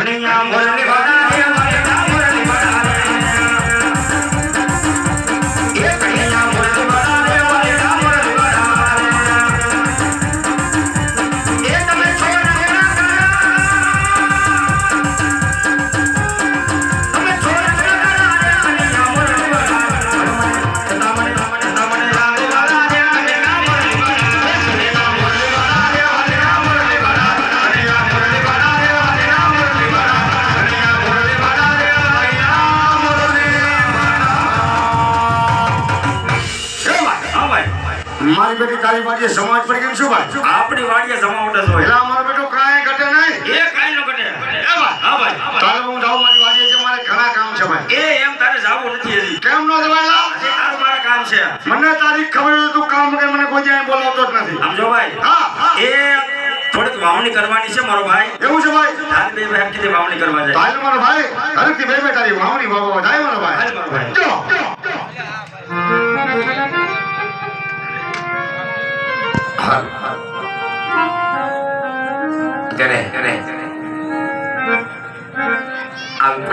மணியா முரளி મારી બેટી તારી વાડીએ સમાજ પર કેમ શું ભાઈ? આપણી વાડીએ જમાવટ જ હોય. એટલે અમારો બેટો કાંઈ ઘટે નહીં. એ કાંઈ ન ઘટે. એ ભાઈ. હા ભાઈ. તારે હું જાઉં મારી વાડીએ છે મારે ઘણા કામ છે ભાઈ. એ એમ તારે જાવું નથી હજી. કેમ ન જવાય એ તારું મારે કામ છે. મને તારી ખબર તું કામ વગર મને કોઈ જાય બોલાવતો જ નથી. સમજો ભાઈ? હા એ થોડીક વાવણી કરવાની છે મારો ભાઈ. એવું છે ભાઈ? હાલ બે ભાઈ કીધી વાવણી કરવા જાય. તારે મારો ભાઈ. હરખથી બે બે તારી વાવણી વાવવા. જાય મારો ભાઈ. હાલ મારો ભાઈ. જો. 好好好给你给